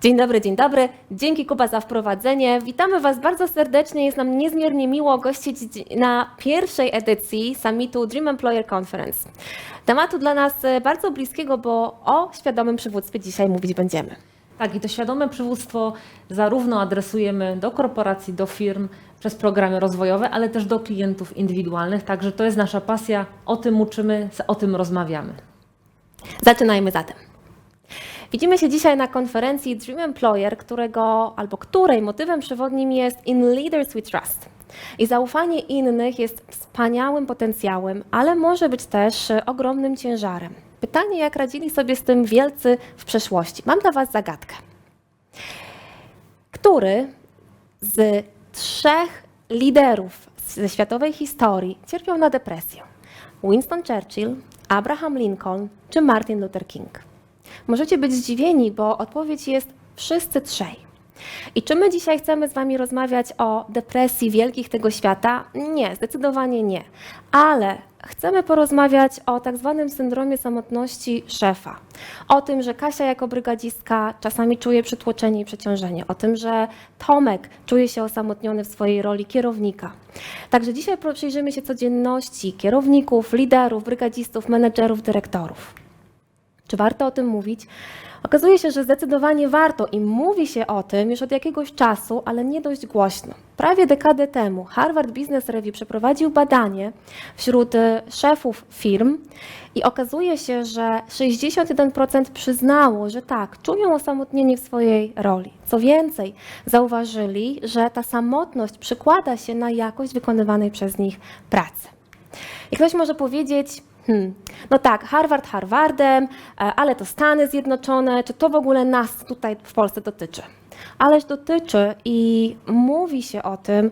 Dzień dobry, dzień dobry. Dzięki Kuba za wprowadzenie. Witamy Was bardzo serdecznie. Jest nam niezmiernie miło gościć na pierwszej edycji summitu Dream Employer Conference. Tematu dla nas e, bardzo bliskiego, bo o świadomym przywództwie dzisiaj mówić będziemy. Tak, i to świadome przywództwo zarówno adresujemy do korporacji, do firm przez programy rozwojowe, ale też do klientów indywidualnych. Także to jest nasza pasja, o tym uczymy, o tym rozmawiamy. Zaczynajmy zatem. Widzimy się dzisiaj na konferencji Dream Employer, którego albo której motywem przewodnim jest In Leaders We Trust. I zaufanie innych jest wspaniałym potencjałem, ale może być też ogromnym ciężarem. Pytanie, jak radzili sobie z tym wielcy w przeszłości. Mam dla Was zagadkę. Który z trzech liderów ze światowej historii cierpiał na depresję? Winston Churchill, Abraham Lincoln czy Martin Luther King? Możecie być zdziwieni, bo odpowiedź jest wszyscy trzej. I czy my dzisiaj chcemy z Wami rozmawiać o depresji wielkich tego świata? Nie, zdecydowanie nie. Ale chcemy porozmawiać o tak zwanym syndromie samotności szefa. O tym, że Kasia jako brygadzistka czasami czuje przytłoczenie i przeciążenie. O tym, że Tomek czuje się osamotniony w swojej roli kierownika. Także dzisiaj przyjrzymy się codzienności kierowników, liderów, brygadzistów, menedżerów, dyrektorów. Czy warto o tym mówić? Okazuje się, że zdecydowanie warto i mówi się o tym już od jakiegoś czasu, ale nie dość głośno. Prawie dekadę temu Harvard Business Review przeprowadził badanie wśród e, szefów firm i okazuje się, że 61% przyznało, że tak, czują osamotnienie w swojej roli. Co więcej, zauważyli, że ta samotność przekłada się na jakość wykonywanej przez nich pracy. I ktoś może powiedzieć, hmm, no tak, Harvard Harvardem, e, ale to Stany Zjednoczone, czy to w ogóle nas tutaj w Polsce dotyczy? Ależ dotyczy i mówi się o tym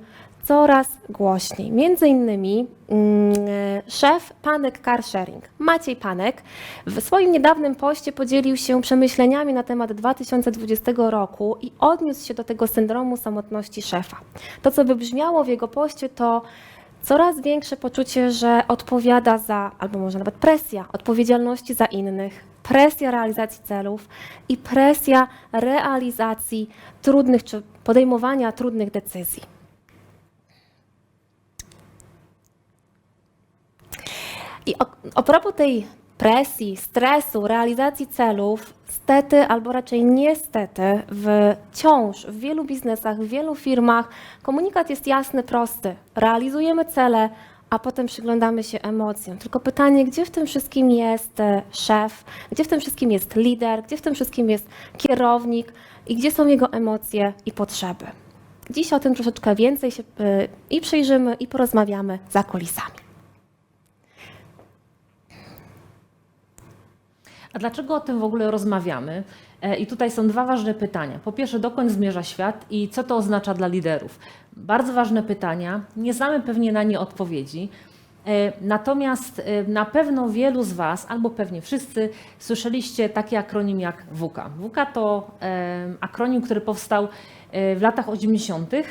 coraz głośniej. Między innymi mm, e, szef Panek Car Sharing, Maciej Panek, w swoim niedawnym poście podzielił się przemyśleniami na temat 2020 roku i odniósł się do tego syndromu samotności szefa. To, co wybrzmiało w jego poście, to coraz większe poczucie, że odpowiada za, albo może nawet presja odpowiedzialności za innych, presja realizacji celów i presja realizacji trudnych czy podejmowania trudnych decyzji. I o, propos tej presji, stresu, realizacji celów, stety albo raczej niestety, wciąż w wielu biznesach, w wielu firmach komunikat jest jasny, prosty. Realizujemy cele, a potem przyglądamy się emocjom. Tylko pytanie, gdzie w tym wszystkim jest e, szef, gdzie w tym wszystkim jest lider, gdzie w tym wszystkim jest kierownik i gdzie są jego emocje i potrzeby. Dziś o tym troszeczkę więcej się e, i przyjrzymy, i porozmawiamy za kulisami. Dlaczego o tym w ogóle rozmawiamy? E, I tutaj są dwa ważne pytania. Po pierwsze, dokąd zmierza świat i co to oznacza dla liderów? Bardzo ważne pytania, nie znamy pewnie na nie odpowiedzi. E, Natomiast e, na pewno wielu z Was, albo pewnie wszyscy, słyszeliście taki akronim jak WUKA. WUKA to akronim, który powstał w latach 80., e,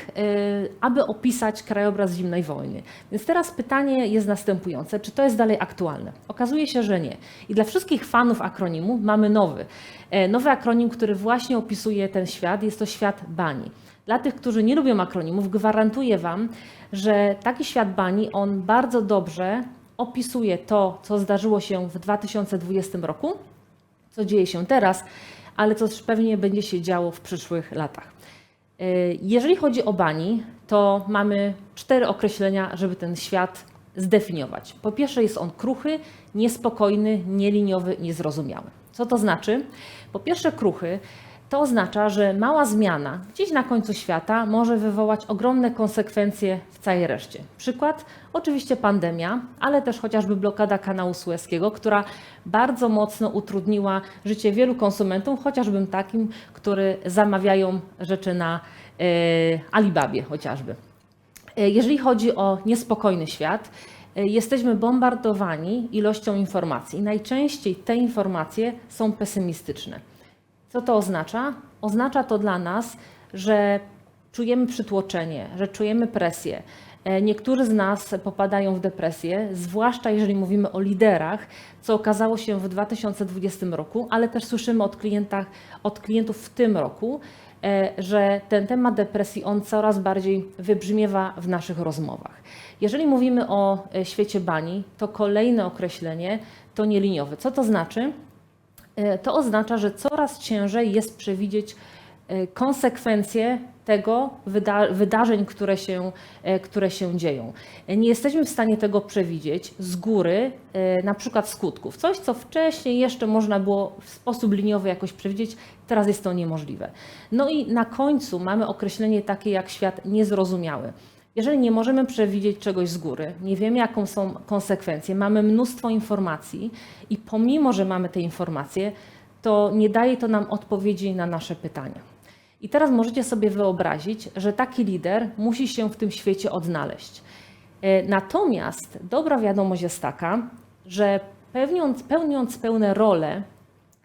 aby opisać krajobraz zimnej wojny. Więc teraz pytanie jest następujące: czy to jest dalej aktualne? Okazuje się, że nie. I dla wszystkich fanów akronimu mamy nowy. E, Nowy akronim, który właśnie opisuje ten świat, jest to świat bani. Dla tych, którzy nie lubią akronimów, gwarantuję Wam, że taki świat bani, on bardzo dobrze opisuje to, co zdarzyło się w 2020 roku, co dzieje się teraz, ale co też pewnie będzie się działo w przyszłych latach. E, Jeżeli chodzi o bani, to mamy cztery określenia, żeby ten świat zdefiniować. Po pierwsze jest on kruchy, niespokojny, nieliniowy, niezrozumiały. Co to znaczy? Po pierwsze kruchy to oznacza, że mała zmiana gdzieś na końcu świata może wywołać ogromne konsekwencje w całej reszcie. Przykład oczywiście pandemia, ale też chociażby blokada kanału Sueskiego, która bardzo mocno utrudniła życie wielu konsumentom, chociażby takim, który zamawiają rzeczy na e, Alibabie chociażby. E, Jeżeli chodzi o niespokojny świat, e, jesteśmy bombardowani ilością informacji. Najczęściej te informacje są pesymistyczne. Co to oznacza? Oznacza to dla nas, że czujemy przytłoczenie, że czujemy presję, E, Niektórzy z nas popadają w depresję, zwłaszcza jeżeli mówimy o liderach, co okazało się w 2020 roku, ale też słyszymy od, klientach, od klientów w tym roku, e, że ten temat depresji on coraz bardziej wybrzmiewa w naszych rozmowach. Jeżeli mówimy o e, świecie bani, to kolejne określenie to nieliniowy. Co to znaczy? E, To oznacza, że coraz ciężej jest przewidzieć e, konsekwencje tego wyda wydarzeń, które się, e, które się dzieją. Nie jesteśmy w stanie tego przewidzieć z góry, na przykład skutków. Coś, co wcześniej jeszcze można było w sposób liniowy jakoś przewidzieć, teraz jest to niemożliwe. No i na końcu mamy określenie takie jak świat niezrozumiały. Jeżeli nie możemy przewidzieć czegoś z góry, nie wiemy, jaką są konsekwencje, mamy mnóstwo informacji i pomimo, że mamy te informacje, to nie daje to nam odpowiedzi na nasze pytania. I teraz możecie sobie wyobrazić, że taki lider musi się w tym świecie odnaleźć. E, Natomiast dobra wiadomość jest taka, że pełniąc, pełniąc pełne role,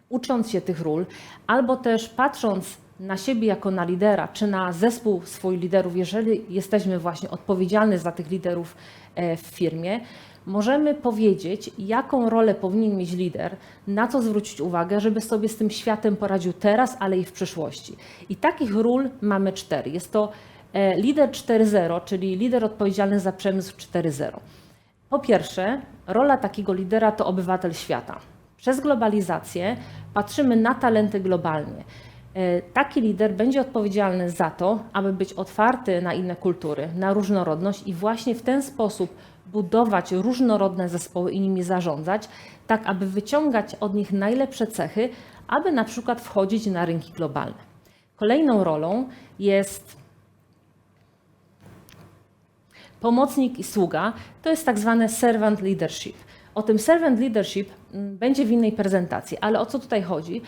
ucząc się tych ról, albo też patrząc na siebie jako na lidera, czy na zespół swoich liderów, jeżeli jesteśmy właśnie odpowiedzialni za tych liderów e, w firmie, możemy powiedzieć, jaką rolę powinien mieć lider, na co zwrócić uwagę, żeby sobie z tym światem poradził teraz, ale i w przyszłości. I takich ról mamy cztery. Jest to e, lider 4.0, czyli lider odpowiedzialny za przemysł 4.0. Po pierwsze, rola takiego lidera to obywatel świata. Przez globalizację patrzymy na talenty globalnie. E, Taki lider będzie odpowiedzialny za to, aby być otwarty na inne kultury, na różnorodność i właśnie w ten sposób budować różnorodne zespoły i nimi zarządzać, tak aby wyciągać od nich najlepsze cechy, aby na przykład wchodzić na rynki globalne. Kolejną rolą jest pomocnik i sługa to jest tak zwane servant leadership. O tym servant leadership mm, będzie w innej prezentacji, ale o co tutaj chodzi?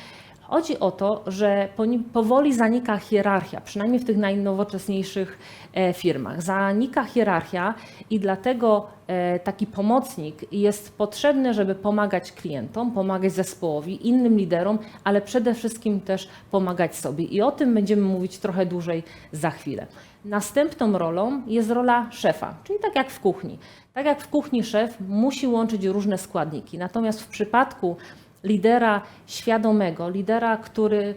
Chodzi o to, że powoli zanika hierarchia, przynajmniej w tych najnowocześniejszych e, firmach. Zanika hierarchia i dlatego e, taki pomocnik jest potrzebny, żeby pomagać klientom, pomagać zespołowi, innym liderom, ale przede wszystkim też pomagać sobie. I o tym będziemy mówić trochę dłużej za chwilę. Następną rolą jest rola szefa, czyli tak jak w kuchni. Tak jak w kuchni szef musi łączyć różne składniki. Natomiast w przypadku lidera świadomego, lidera, który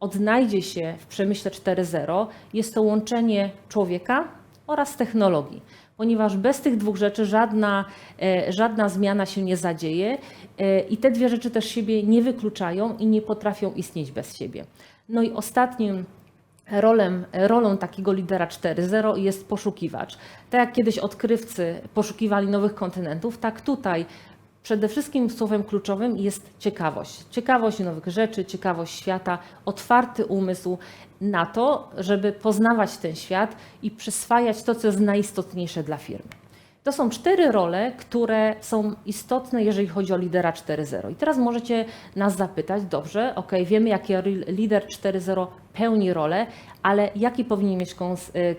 odnajdzie się w przemyśle 4.0, jest to łączenie człowieka oraz technologii. Ponieważ bez tych dwóch rzeczy żadna, e, żadna zmiana się nie zadzieje e, i te dwie rzeczy też siebie nie wykluczają i nie potrafią istnieć bez siebie. No i ostatnim Rolem, rolą takiego lidera 4.0 jest poszukiwacz. Tak jak kiedyś odkrywcy poszukiwali nowych kontynentów, tak tutaj przede wszystkim słowem kluczowym jest ciekawość. Ciekawość nowych rzeczy, ciekawość świata, otwarty umysł na to, żeby poznawać ten świat i przyswajać to, co jest najistotniejsze dla firmy. To są cztery role, które są istotne, jeżeli chodzi o lidera 4.0. I teraz możecie nas zapytać, dobrze, ok, wiemy, jaki lider 4.0 pełni rolę, ale jakie powinien mieć y,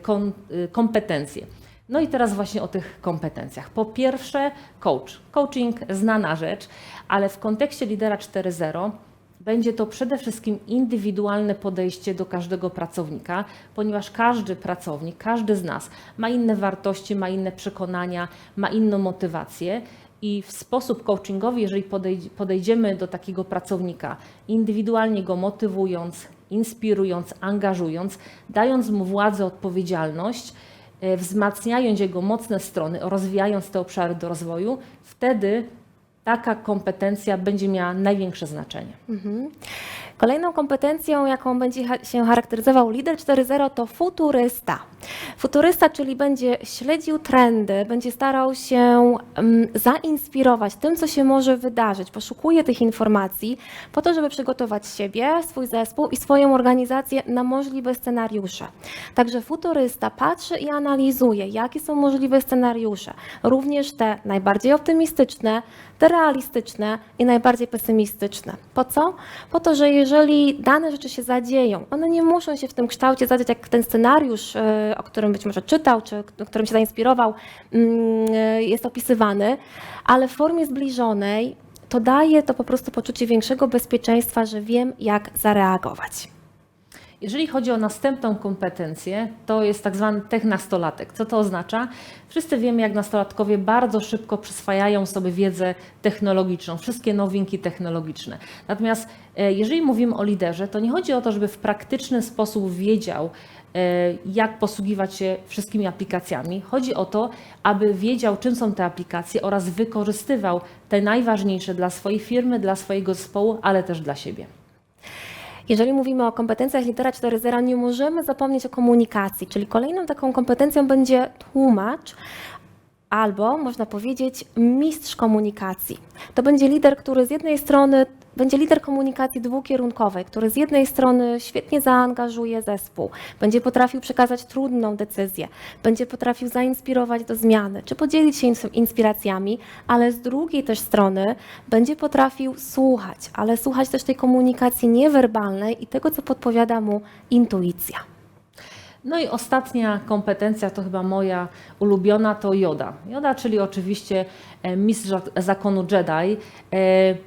y, kompetencje. No i teraz właśnie o tych kompetencjach. Po pierwsze, coach. Coaching znana rzecz, ale w kontekście lidera 4.0 będzie to przede wszystkim indywidualne podejście do każdego pracownika, ponieważ każdy pracownik, każdy z nas ma inne wartości, ma inne przekonania, ma inną motywację. I w sposób coachingowy, jeżeli podejdzie- podejdziemy do takiego pracownika, indywidualnie go motywując, inspirując, angażując, dając mu władzę, odpowiedzialność, wzmacniając jego mocne strony, rozwijając te obszary do rozwoju, wtedy taka kompetencja będzie miała największe znaczenie. Kolejną kompetencją, jaką będzie się charakteryzował lider 4.0 to futurysta. Futurysta, czyli będzie śledził trendy, będzie starał się mm, zainspirować tym, co się może wydarzyć, poszukuje tych informacji po to, żeby przygotować siebie, swój zespół i swoją organizację na możliwe scenariusze. Także futurysta patrzy i analizuje, jakie są możliwe scenariusze, również te najbardziej optymistyczne, te realistyczne i najbardziej pesymistyczne. Po co? Po to, że jeżeli dane rzeczy się zadzieją, one nie muszą się w tym kształcie zadziać jak ten scenariusz, e, o którym być może czytał, czy którym się zainspirował, mm, e, jest opisywany, ale w formie zbliżonej to daje to po prostu poczucie większego bezpieczeństwa, że wiem, jak zareagować. Jeżeli chodzi o następną kompetencję, to jest tak zwany tech nastolatek. Co to oznacza? Wszyscy wiemy, jak nastolatkowie bardzo szybko przyswajają sobie wiedzę technologiczną, wszystkie nowinki technologiczne. Natomiast e, jeżeli mówimy o liderze, to nie chodzi o to, żeby w praktyczny sposób wiedział, e, jak posługiwać się wszystkimi aplikacjami. Chodzi o to, aby wiedział, czym są te aplikacje oraz wykorzystywał te najważniejsze dla swojej firmy, dla swojego zespołu, ale też dla siebie. Jeżeli mówimy o kompetencjach lidera 4.0, nie możemy zapomnieć o komunikacji, czyli kolejną taką kompetencją będzie tłumacz, albo można powiedzieć mistrz komunikacji. To będzie lider, który z jednej strony będzie lider komunikacji dwukierunkowej, który z jednej strony świetnie zaangażuje zespół, będzie potrafił przekazać trudną decyzję, będzie potrafił zainspirować do zmiany, czy podzielić się ins- inspiracjami, ale z drugiej też strony będzie potrafił słuchać, ale słuchać też tej komunikacji niewerbalnej i tego, co podpowiada mu intuicja. No i ostatnia kompetencja, to chyba moja ulubiona, to Joda. Joda, czyli oczywiście e, mistrz zak- zakonu Jedi, e,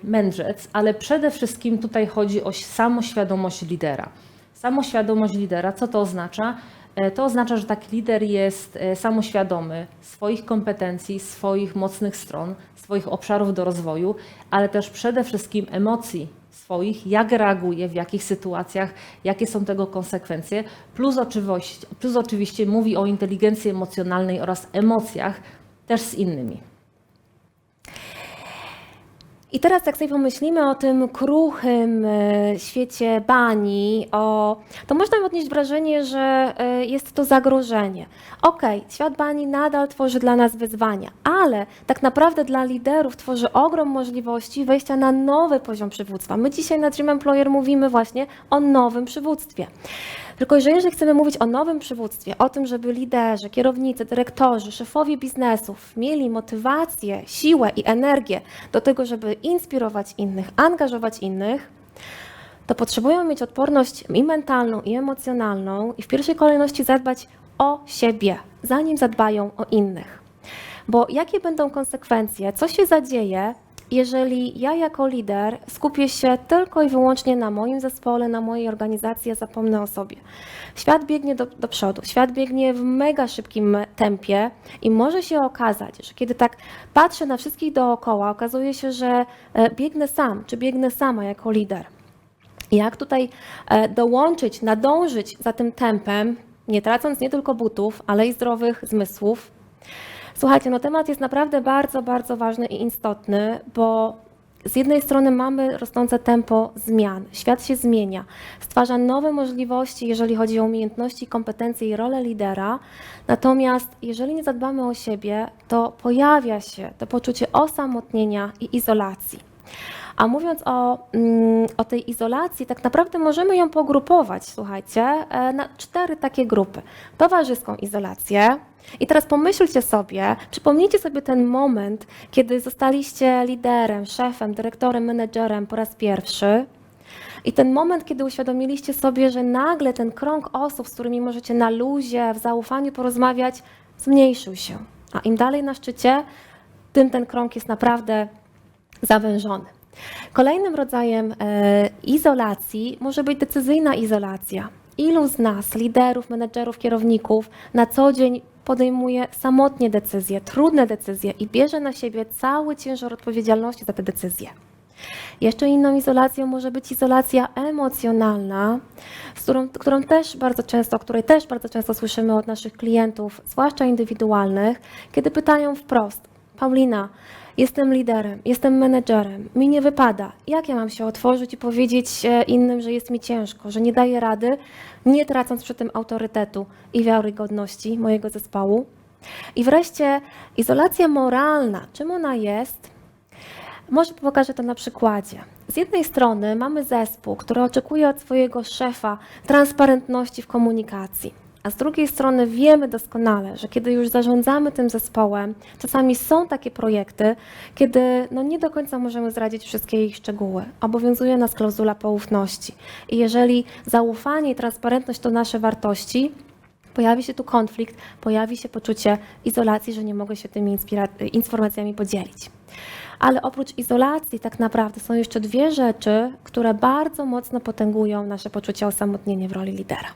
mędrzec, ale przede wszystkim tutaj chodzi o samoświadomość lidera. Samoświadomość lidera, co to oznacza? E, To oznacza, że taki lider jest samoświadomy swoich kompetencji, swoich mocnych stron, swoich obszarów do rozwoju, ale też przede wszystkim emocji swoich, jak reaguje, w jakich sytuacjach, jakie są tego konsekwencje, plus oczywiście, plus oczywiście mówi o inteligencji emocjonalnej oraz emocjach też z innymi. I teraz jak sobie pomyślimy o tym kruchym e, świecie bani, o, to można odnieść wrażenie, że e, jest to zagrożenie. Okej, świat bani nadal tworzy dla nas wyzwania, ale tak naprawdę dla liderów tworzy ogrom możliwości wejścia na nowy poziom przywództwa. My dzisiaj na Dream Employer mówimy właśnie o nowym przywództwie. Tylko, że jeżeli chcemy mówić o nowym przywództwie, o tym, żeby liderzy, kierownicy, dyrektorzy, szefowie biznesów mieli motywację, siłę i energię do tego, żeby inspirować innych, angażować innych, to potrzebują mieć odporność i mentalną, i emocjonalną, i w pierwszej kolejności zadbać o siebie, zanim zadbają o innych. Bo jakie będą konsekwencje, co się zadzieje, jeżeli ja jako lider skupię się tylko i wyłącznie na moim zespole, na mojej organizacji, a zapomnę o sobie. Świat biegnie do, do przodu, świat biegnie w mega szybkim tempie i może się okazać, że kiedy tak patrzę na wszystkich dookoła, okazuje się, że e, biegnę sam, czy biegnę sama jako lider. Jak tutaj e, dołączyć, nadążyć za tym tempem, nie tracąc nie tylko butów, ale i zdrowych zmysłów. Słuchajcie, no temat jest naprawdę bardzo, bardzo ważny i istotny, bo z jednej strony mamy rosnące tempo zmian, świat się zmienia, stwarza nowe możliwości, jeżeli chodzi o umiejętności, kompetencje i rolę lidera. Natomiast jeżeli nie zadbamy o siebie, to pojawia się to poczucie osamotnienia i izolacji. A mówiąc o, mm, o tej izolacji, tak naprawdę możemy ją pogrupować, słuchajcie, e, na cztery takie grupy. Towarzyską izolację. I teraz pomyślcie sobie, przypomnijcie sobie ten moment, kiedy zostaliście liderem, szefem, dyrektorem, menedżerem po raz pierwszy. I ten moment, kiedy uświadomiliście sobie, że nagle ten krąg osób, z którymi możecie na luzie, w zaufaniu porozmawiać, zmniejszył się. A im dalej na szczycie, tym ten krąg jest naprawdę zawężony. Kolejnym rodzajem e, izolacji może być decyzyjna izolacja. Ilu z nas, liderów, menedżerów, kierowników, na co dzień podejmuje samotnie decyzje, trudne decyzje i bierze na siebie cały ciężar odpowiedzialności za te decyzje? Jeszcze inną izolacją może być izolacja emocjonalna, z którą, którą też bardzo często, której też bardzo często słyszymy od naszych klientów, zwłaszcza indywidualnych, kiedy pytają wprost: Paulina, jestem liderem, jestem menedżerem, mi nie wypada. Jak ja mam się otworzyć i powiedzieć e, innym, że jest mi ciężko, że nie daję rady, nie tracąc przy tym autorytetu i wiarygodności mojego zespołu? I wreszcie izolacja moralna. Czym ona jest? Może pokażę to na przykładzie. Z jednej strony mamy zespół, który oczekuje od swojego szefa transparentności w komunikacji. A z drugiej strony wiemy doskonale, że kiedy już zarządzamy tym zespołem, czasami są takie projekty, kiedy no nie do końca możemy zdradzić wszystkie ich szczegóły. Obowiązuje nas klauzula poufności. I jeżeli zaufanie i transparentność to nasze wartości, pojawi się tu konflikt, pojawi się poczucie izolacji, że nie mogę się tymi informacjami podzielić. Ale oprócz izolacji, tak naprawdę są jeszcze dwie rzeczy, które bardzo mocno potęgują nasze poczucie osamotnienia w roli lidera.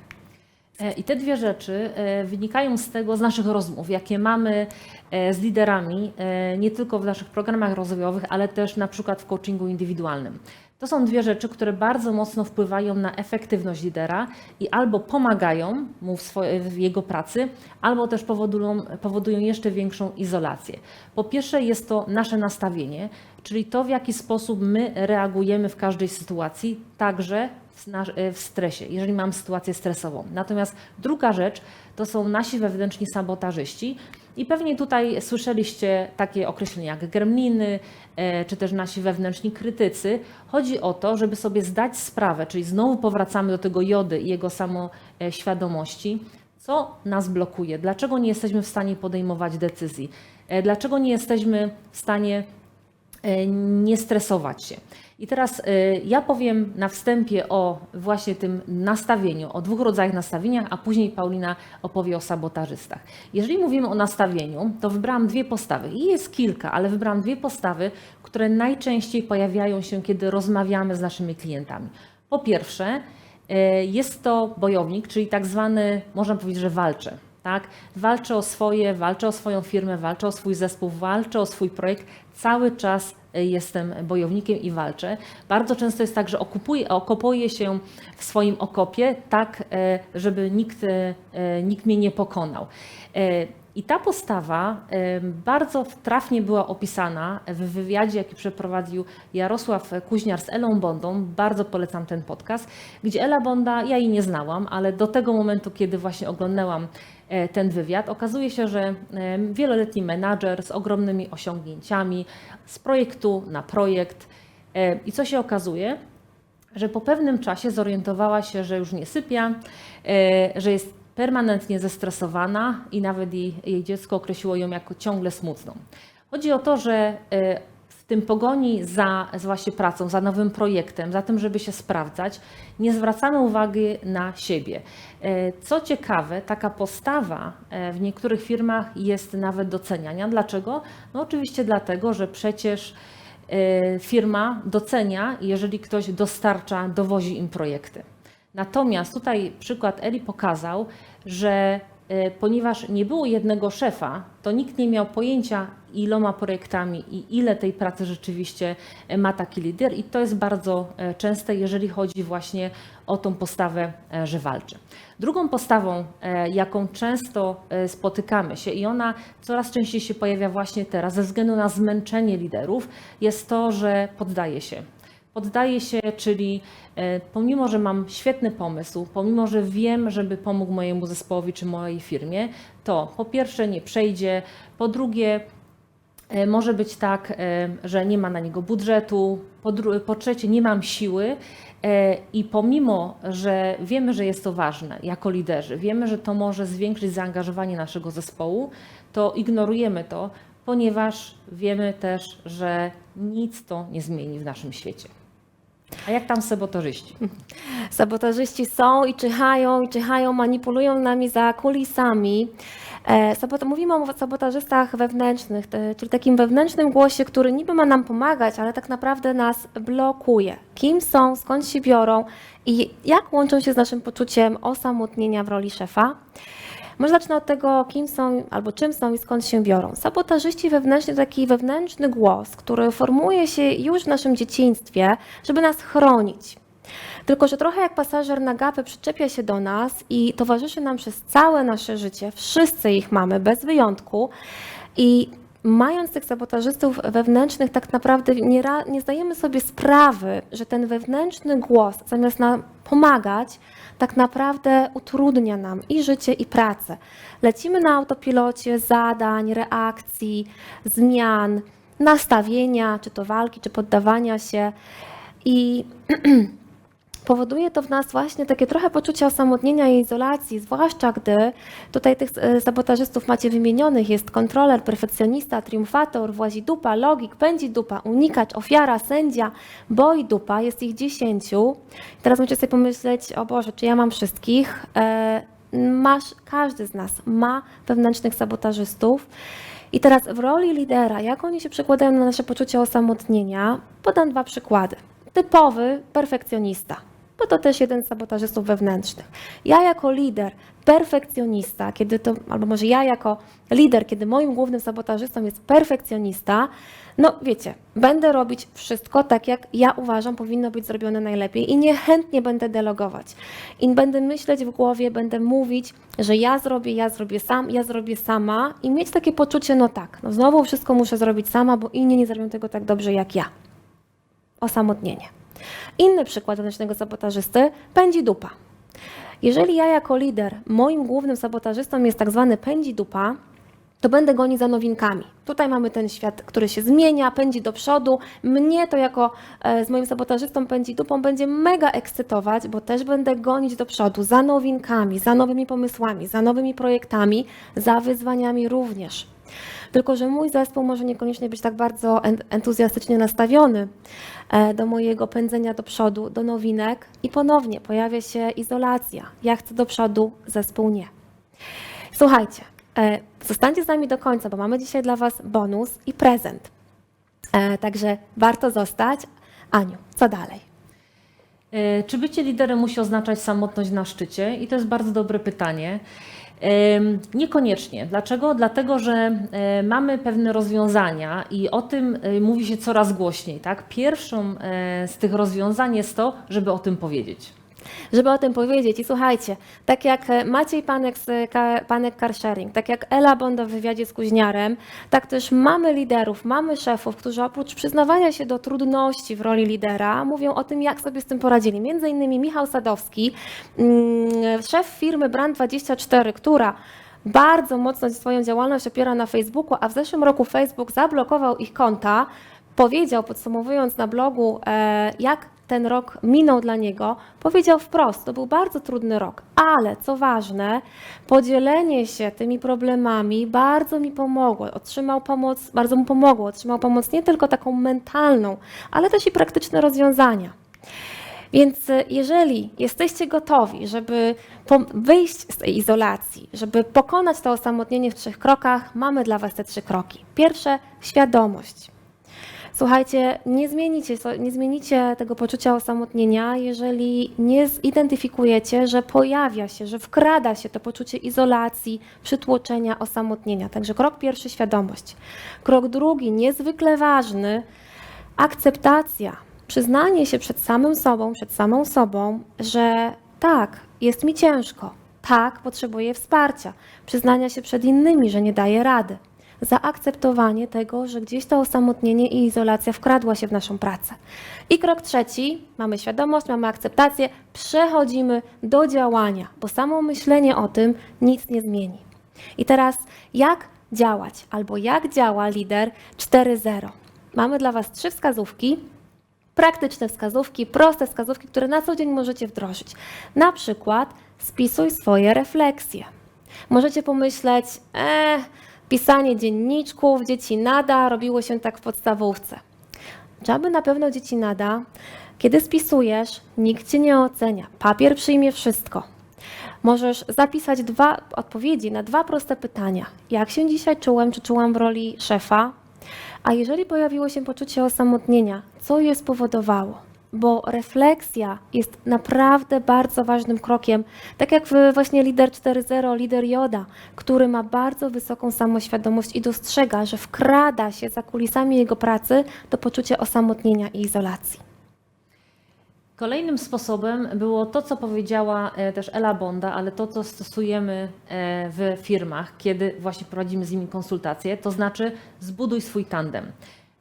E, I te dwie rzeczy e, wynikają z tego, z naszych rozmów, jakie mamy e, z liderami, nie tylko w naszych programach rozwojowych, ale też na przykład w coachingu indywidualnym. To są dwie rzeczy, które bardzo mocno wpływają na efektywność lidera i albo pomagają mu w, swoje, w jego pracy, albo też powodują, powodują jeszcze większą izolację. Po pierwsze jest to nasze nastawienie, czyli to, w jaki sposób my reagujemy w każdej sytuacji, także w na- w stresie, jeżeli mam sytuację stresową. Natomiast druga rzecz to są nasi wewnętrzni sabotażyści. I pewnie tutaj słyszeliście takie określenia jak gremliny, e, czy też nasi wewnętrzni krytycy. Chodzi o to, żeby sobie zdać sprawę, czyli znowu powracamy do tego jody i jego samoświadomości, co nas blokuje, dlaczego nie jesteśmy w stanie podejmować decyzji, e, dlaczego nie jesteśmy w stanie e, nie stresować się. I teraz e, ja powiem na wstępie o właśnie tym nastawieniu, o dwóch rodzajach nastawieniach, a później Paulina opowie o sabotażystach. Jeżeli mówimy o nastawieniu, to wybrałam dwie postawy. I jest kilka, ale wybrałam dwie postawy, które najczęściej pojawiają się, kiedy rozmawiamy z naszymi klientami. Po pierwsze, e, jest to bojownik, czyli tak zwany, można powiedzieć, że walczy. Tak? Walczę o swoje, walczę o swoją firmę, walczę o swój zespół, walczę o swój projekt. Cały czas e, jestem bojownikiem i walczę. Bardzo często jest tak, że okupuję, okopuję się w swoim okopie, tak, e, żeby nikt, e, nikt mnie nie pokonał. I ta postawa bardzo trafnie była opisana w wywiadzie, jaki przeprowadził Jarosław Kuźniar z Elą Bondą. Bardzo polecam ten podcast, gdzie Ela Bonda, ja jej nie znałam, ale do tego momentu, kiedy właśnie oglądałam e, ten wywiad, okazuje się, że wieloletni menadżer z ogromnymi osiągnięciami, z projektu na projekt. E, I co się okazuje? że po pewnym czasie zorientowała się, że już nie sypia, e, że jest permanentnie zestresowana i nawet jej, jej dziecko określiło ją jako ciągle smutną. Chodzi o to, że e, w tym pogoni za za właśnie pracą, za nowym projektem, za tym, żeby się sprawdzać, nie zwracamy uwagi na siebie. E, Co ciekawe, taka postawa e, w niektórych firmach jest nawet doceniania. Dlaczego? No oczywiście dlatego, że przecież firma docenia, jeżeli ktoś dostarcza, dowozi im projekty. Natomiast tutaj przykład Eli pokazał, że e, ponieważ nie było jednego szefa, to nikt nie miał pojęcia, iloma projektami i ile tej pracy rzeczywiście e, ma taki lider, i to jest bardzo e, częste, jeżeli chodzi właśnie o tą postawę, że walczy. Drugą postawą, jaką często spotykamy się, i ona coraz częściej się pojawia właśnie teraz, ze względu na zmęczenie liderów, jest to, że poddaje się. Poddaję się, czyli e, pomimo, że mam świetny pomysł, pomimo, że wiem, żeby pomógł mojemu zespołowi czy mojej firmie, to po pierwsze nie przejdzie, po drugie e, może być tak, e, że nie ma na niego budżetu, po, po trzecie nie mam siły i pomimo, że wiemy, że jest to ważne jako liderzy, wiemy, że to może zwiększyć zaangażowanie naszego zespołu, to ignorujemy to, ponieważ wiemy też, że nic to nie zmieni w naszym świecie. A jak tam sabotażyści? Sabotażyści są i czyhają, i czyhają, manipulują nami za kulisami. E, mówimy o sabotażystach wewnętrznych, czyli takim wewnętrznym głosie, który niby ma nam pomagać, ale tak naprawdę nas blokuje. Kim są, skąd się biorą i jak łączą się z naszym poczuciem osamotnienia w roli szefa. Może zacznę od tego, kim są albo czym są i skąd się biorą. Sabotażyści wewnętrzni to taki wewnętrzny głos, który formuje się już w naszym dzieciństwie, żeby nas chronić. Tylko, że trochę jak pasażer na gapę przyczepia się do nas i towarzyszy nam przez całe nasze życie. Wszyscy ich mamy, bez wyjątku. I mając tych sabotażystów wewnętrznych, tak naprawdę nie, nie zdajemy sobie sprawy, że ten wewnętrzny głos, zamiast nam pomagać, tak naprawdę utrudnia nam i życie, i pracę. Lecimy na autopilocie zadań, reakcji, zmian, nastawienia, czy to walki, czy poddawania się. I powoduje to w nas właśnie takie trochę poczucie osamotnienia i izolacji, zwłaszcza gdy tutaj tych e, sabotażystów macie wymienionych, jest kontroler, perfekcjonista, triumfator, włazi dupa, logik, pędzi dupa, unikacz, ofiara, sędzia, boi dupa, jest ich dziesięciu. Teraz możecie sobie pomyśleć, o Boże, czy ja mam wszystkich? E, masz, każdy z nas ma wewnętrznych sabotażystów. I teraz w roli lidera, jak oni się przekładają na nasze poczucie osamotnienia, podam dwa przykłady. Typowy perfekcjonista, bo to też jeden z sabotażystów wewnętrznych. Ja jako lider, perfekcjonista, kiedy to, albo może ja jako lider, kiedy moim głównym sabotażystą jest perfekcjonista, no wiecie, będę robić wszystko tak, jak ja uważam powinno być zrobione najlepiej i niechętnie będę delegować. I będę myśleć w głowie, będę mówić, że ja zrobię, ja zrobię sam, ja zrobię sama i mieć takie poczucie, no tak, no znowu wszystko muszę zrobić sama, bo inni nie zrobią tego tak dobrze jak ja. Osamotnienie. Inny przykład wewnętrznego sabotażysty pędzi dupa. Jeżeli ja jako lider, moim głównym sabotażystą jest tak zwany pędzi dupa, to będę gonić za nowinkami. Tutaj mamy ten świat, który się zmienia, pędzi do przodu. Mnie to jako e, z moim sabotażystą pędzi dupą będzie mega ekscytować, bo też będę gonić do przodu za nowinkami, za nowymi pomysłami, za nowymi projektami, za wyzwaniami również. Tylko, że mój zespół może niekoniecznie być tak bardzo en- entuzjastycznie nastawiony e, do mojego pędzenia do przodu, do nowinek i ponownie pojawia się izolacja. Ja chcę do przodu, zespół nie. Słuchajcie, e, zostańcie z nami do końca, bo mamy dzisiaj dla Was bonus i prezent. E, Także warto zostać. Aniu, co dalej? Czy bycie liderem musi oznaczać samotność na szczycie? I to jest bardzo dobre pytanie. Niekoniecznie. Dlaczego? Dlatego, że e, mamy pewne rozwiązania i o tym e, mówi się coraz głośniej. Tak? Pierwszą e, z tych rozwiązań jest to, żeby o tym powiedzieć. Żeby o tym powiedzieć. I słuchajcie, tak jak e, Maciej Panek z Ka- Panek Car Sharing, tak jak Ela Bonda w wywiadzie z Kuźniarem, tak też mamy liderów, mamy szefów, którzy oprócz przyznawania się do trudności w roli lidera, mówią o tym, jak sobie z tym poradzili. Między innymi Michał Sadowski, mm, szef firmy Brand24, która bardzo mocno swoją działalność opiera na Facebooku, a w zeszłym roku Facebook zablokował ich konta, powiedział, podsumowując na blogu, e, jak ten rok minął dla niego, powiedział wprost, to był bardzo trudny rok, ale co ważne, podzielenie się tymi problemami bardzo mi pomogło. Otrzymał pomoc, bardzo mu pomogło, otrzymał pomoc nie tylko taką mentalną, ale też i praktyczne rozwiązania. Więc e, jeżeli jesteście gotowi, żeby wyjść z tej izolacji, żeby pokonać to osamotnienie w trzech krokach, mamy dla Was te trzy kroki. Pierwsze, świadomość. Słuchajcie, nie zmienicie, nie zmienicie tego poczucia osamotnienia, jeżeli nie zidentyfikujecie, że pojawia się, że wkrada się to poczucie izolacji, przytłoczenia, osamotnienia. Także krok pierwszy, świadomość. Krok drugi, niezwykle ważny, akceptacja. Przyznanie się przed samym sobą, przed samą sobą, że tak, jest mi ciężko, tak, potrzebuję wsparcia, przyznania się przed innymi, że nie daję rady zaakceptowanie tego, że gdzieś to osamotnienie i izolacja wkradła się w naszą pracę. I krok trzeci, mamy świadomość, mamy akceptację, przechodzimy do działania, bo samo myślenie o tym nic nie zmieni. I teraz jak działać, albo jak działa lider 4.0? Mamy dla Was trzy wskazówki, praktyczne wskazówki, proste wskazówki, które na co dzień możecie wdrożyć. Na przykład spisuj swoje refleksje. Możecie pomyśleć, e, pisanie dzienniczków, dzieci nada, robiło się tak w podstawówce. Żaby na pewno dzieci nada. Kiedy spisujesz, nikt cię nie ocenia. Papier przyjmie wszystko. Możesz zapisać dwa odpowiedzi na dwa proste pytania. Jak się dzisiaj czułem, czy czułam w roli szefa? A jeżeli pojawiło się poczucie osamotnienia, co je spowodowało? Bo refleksja jest naprawdę bardzo ważnym krokiem, tak jak właśnie lider 4.0, lider Joda, który ma bardzo wysoką samoświadomość i dostrzega, że wkrada się za kulisami jego pracy to poczucie osamotnienia i izolacji. Kolejnym sposobem było to, co powiedziała e, też Ela Bonda, ale to, co stosujemy e, w firmach, kiedy właśnie prowadzimy z nimi konsultacje, to znaczy zbuduj swój tandem.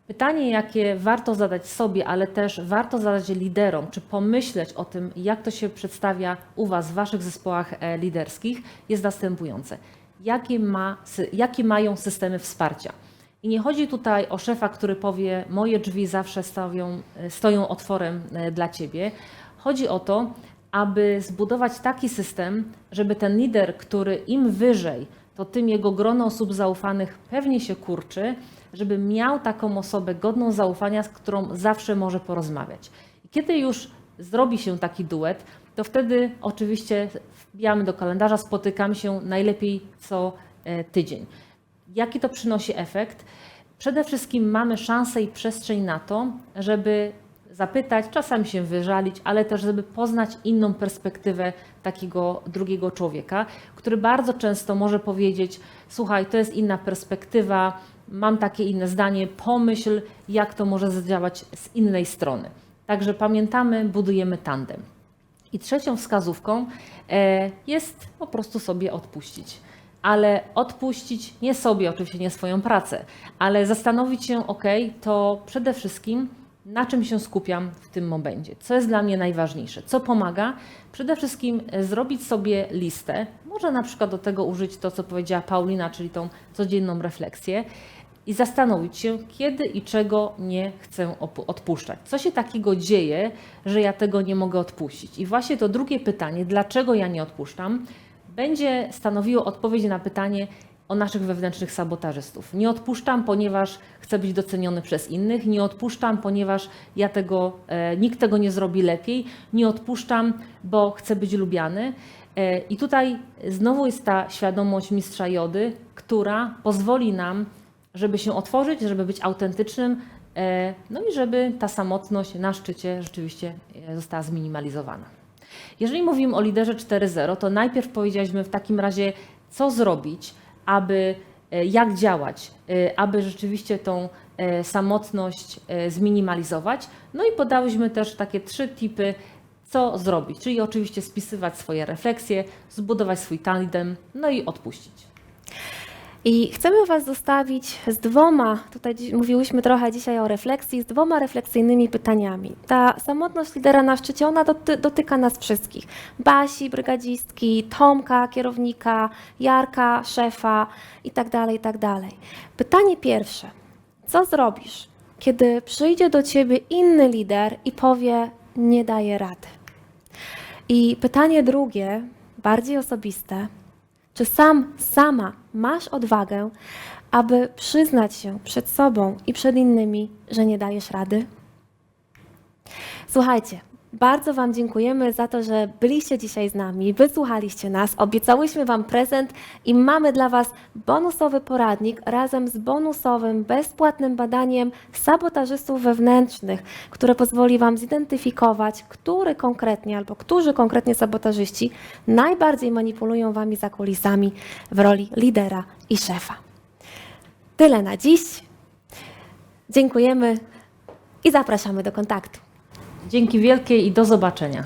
Pytanie, jakie warto zadać sobie, ale też warto zadać liderom, czy pomyśleć o tym, jak to się przedstawia u Was w Waszych zespołach e, liderskich, jest następujące. Jakie, ma, jakie mają systemy wsparcia? I nie chodzi tutaj o szefa, który powie: Moje drzwi zawsze stoją, stoją otworem e, dla ciebie. Chodzi o to, aby zbudować taki system, żeby ten lider, który im wyżej, to tym jego grono osób zaufanych pewnie się kurczy, żeby miał taką osobę godną zaufania, z którą zawsze może porozmawiać. I kiedy już zrobi się taki duet, to wtedy oczywiście wbijamy do kalendarza, spotykamy się najlepiej co e, tydzień. Jaki to przynosi efekt? Przede wszystkim mamy szansę i przestrzeń na to, żeby zapytać, czasami się wyżalić, ale też, żeby poznać inną perspektywę takiego drugiego człowieka, który bardzo często może powiedzieć: Słuchaj, to jest inna perspektywa, mam takie inne zdanie, pomyśl, jak to może zadziałać z innej strony. Także pamiętamy, budujemy tandem. I trzecią wskazówką e, jest po prostu sobie odpuścić. Ale odpuścić nie sobie, oczywiście nie swoją pracę, ale zastanowić się, ok, to przede wszystkim na czym się skupiam w tym momencie, co jest dla mnie najważniejsze, co pomaga. Przede wszystkim e, zrobić sobie listę, może na przykład do tego użyć to, co powiedziała Paulina, czyli tą codzienną refleksję i zastanowić się, kiedy i czego nie chcę odpuszczać. Co się takiego dzieje, że ja tego nie mogę odpuścić? I właśnie to drugie pytanie, dlaczego ja nie odpuszczam, będzie stanowiło odpowiedź na pytanie o naszych wewnętrznych sabotażystów. Nie odpuszczam, ponieważ chcę być doceniony przez innych, nie odpuszczam, ponieważ ja tego, e, nikt tego nie zrobi lepiej, nie odpuszczam, bo chcę być lubiany. E, I tutaj znowu jest ta świadomość mistrza jody, która pozwoli nam żeby się otworzyć, żeby być autentycznym, e, no i żeby ta samotność na szczycie rzeczywiście została zminimalizowana. Jeżeli mówimy o liderze 4.0, to najpierw powiedzieliśmy w takim razie, co zrobić, aby, e, jak działać, e, aby rzeczywiście tą e, samotność zminimalizować. No i podałyśmy też takie trzy typy, co zrobić, czyli oczywiście spisywać swoje refleksje, zbudować swój tandem, no i odpuścić. I chcemy Was zostawić z dwoma, tutaj mówiłyśmy trochę dzisiaj o refleksji, z dwoma refleksyjnymi pytaniami. Ta samotność lidera na szczycie, ona doty, dotyka nas wszystkich. Basi, brygadzistki, Tomka, kierownika, Jarka, szefa i tak dalej, i tak. Pytanie pierwsze. Co zrobisz, kiedy przyjdzie do Ciebie inny lider i powie, nie daje rady? I pytanie drugie, bardziej osobiste. Czy sam, sama masz odwagę, aby przyznać się przed sobą i przed innymi, że nie dajesz rady? Słuchajcie, bardzo Wam dziękujemy za to, że byliście dzisiaj z nami, wysłuchaliście nas, obiecałyśmy Wam prezent i mamy dla Was bonusowy poradnik razem z bonusowym, bezpłatnym badaniem sabotażystów wewnętrznych, które pozwoli Wam zidentyfikować, który konkretnie albo którzy konkretnie sabotażyści najbardziej manipulują Wami za kulisami w roli lidera i szefa. Tyle na dziś. Dziękujemy i zapraszamy do kontaktu. Dzięki wielkie i do zobaczenia.